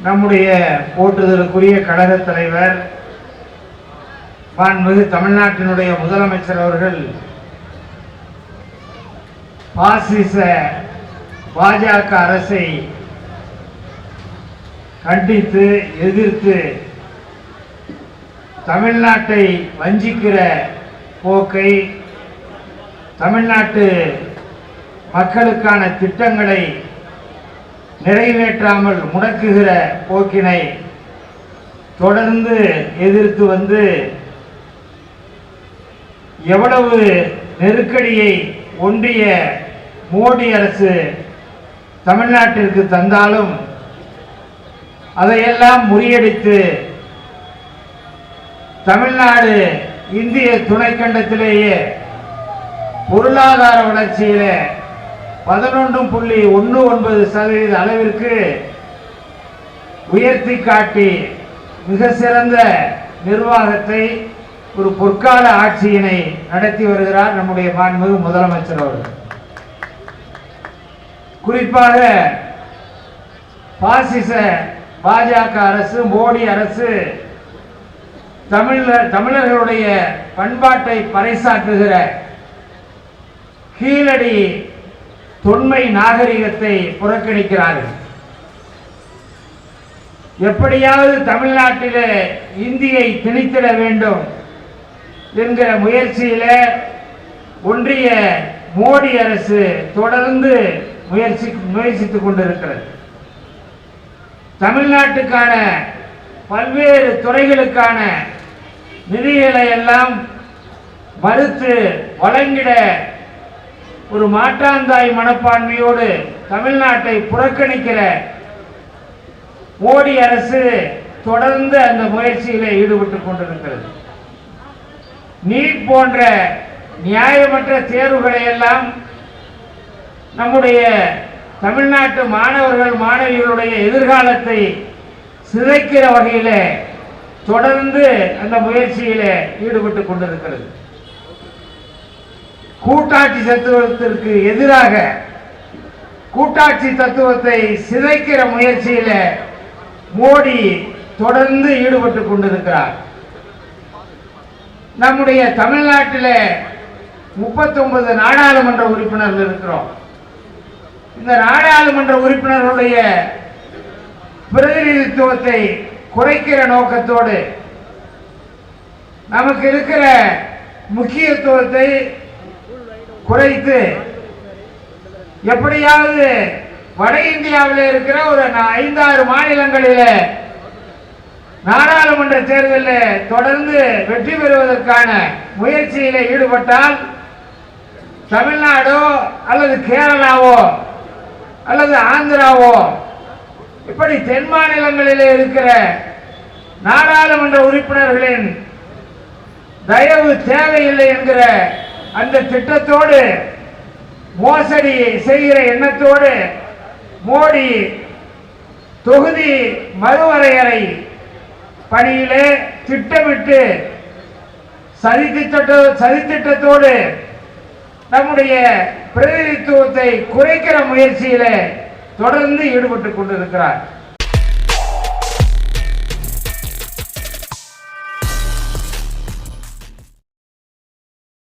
நம்முடைய போற்றுதலுக்குரிய கழக தலைவர் மாண்புமிகு தமிழ்நாட்டினுடைய முதலமைச்சர் அவர்கள் பாசிச பாஜக அரசை கண்டித்து எதிர்த்து தமிழ்நாட்டை வஞ்சிக்கிற போக்கை தமிழ்நாட்டு மக்களுக்கான திட்டங்களை நிறைவேற்றாமல் முடக்குகிற போக்கினை தொடர்ந்து எதிர்த்து வந்து எவ்வளவு நெருக்கடியை ஒன்றிய மோடி அரசு தமிழ்நாட்டிற்கு தந்தாலும் அதையெல்லாம் முறியடித்து தமிழ்நாடு இந்திய துணைக்கண்டத்திலேயே பொருளாதார வளர்ச்சியில பதினொன்று புள்ளி ஒன்று ஒன்பது சதவீத அளவிற்கு உயர்த்தி காட்டி மிக சிறந்த நிர்வாகத்தை ஒரு பொற்கால ஆட்சியினை நடத்தி வருகிறார் நம்முடைய மாண்புமிகு முதலமைச்சர் அவர்கள். குறிப்பாக பாசிச பாஜக அரசு மோடி அரசு தமிழர் தமிழர்களுடைய பண்பாட்டை பறைசாற்றுகிற கீழடி தொன்மை நாகரிகத்தை புறக்கணிக்கிறார்கள். எப்படியாவது தமிழ்நாட்டில் இந்தியை திணித்திட வேண்டும் என்கிற முயற்சியில் ஒன்றிய மோடி அரசு தொடர்ந்து முயற்சி முயற்சித்துக் கொண்டிருக்கிறது. தமிழ்நாட்டுக்கான பல்வேறு துறைகளுக்கான நிதிகளை எல்லாம் மறுத்து வழங்கிட ஒரு மாற்றாந்தாய் மனப்பான்மையோடு தமிழ்நாட்டை புறக்கணிக்கிற மோடி அரசு தொடர்ந்து அந்த முயற்சியில் ஈடுபட்டு கொண்டிருக்கிறது. நீட் போன்ற நியாயமற்ற தேர்வுகளை எல்லாம் நம்முடைய தமிழ்நாட்டு மாணவர்கள் மாணவிகளுடைய எதிர்காலத்தை சிதைக்கிற வகையில் தொடர்ந்து அந்த முயற்சியில் ஈடுபட்டு கொண்டிருக்கிறது. கூட்டாட்சி தத்துவத்திற்கு எதிராக கூட்டாட்சி தத்துவத்தை சிதைக்கிற முயற்சியில மோடி தொடர்ந்து ஈடுபட்டு கொண்டிருக்கிறார். நம்முடைய தமிழ்நாட்டில் முப்பத்தொன்பது நாடாளுமன்ற உறுப்பினர்கள் இருக்கிறோம். இந்த நாடாளுமன்ற உறுப்பினர்களுடைய பிரதிநிதித்துவத்தை குறைக்கிற நோக்கத்தோடு நமக்கு இருக்கிற முக்கியத்துவத்தை குறைத்து எப்படியாவது வட இந்தியாவில் இருக்கிற ஒரு ஐந்தாறு மாநிலங்களில் நாடாளுமன்ற தேர்தலில் தொடர்ந்து வெற்றி பெறுவதற்கான முயற்சியில் ஈடுபட்டால் தமிழ்நாடோ அல்லது கேரளாவோ அல்லது ஆந்திராவோ இப்படி தென் மாநிலங்களில் இருக்கிற நாடாளுமன்ற உறுப்பினர்களின் தயவு தேவையில்லை என்கிற அந்த திட்டத்தோடு மோசடி செய்கிற எண்ணத்தோடு மோடி தொகுதி மறுவரையறை பணியிலே திட்டமிட்டு சதித்திட்ட சதித்திட்டத்தோடு நம்முடைய பிரதிநிதித்துவத்தை குறைக்கிற முயற்சியில தொடர்ந்து ஈடுபட்டு கொண்டிருக்கிறார்.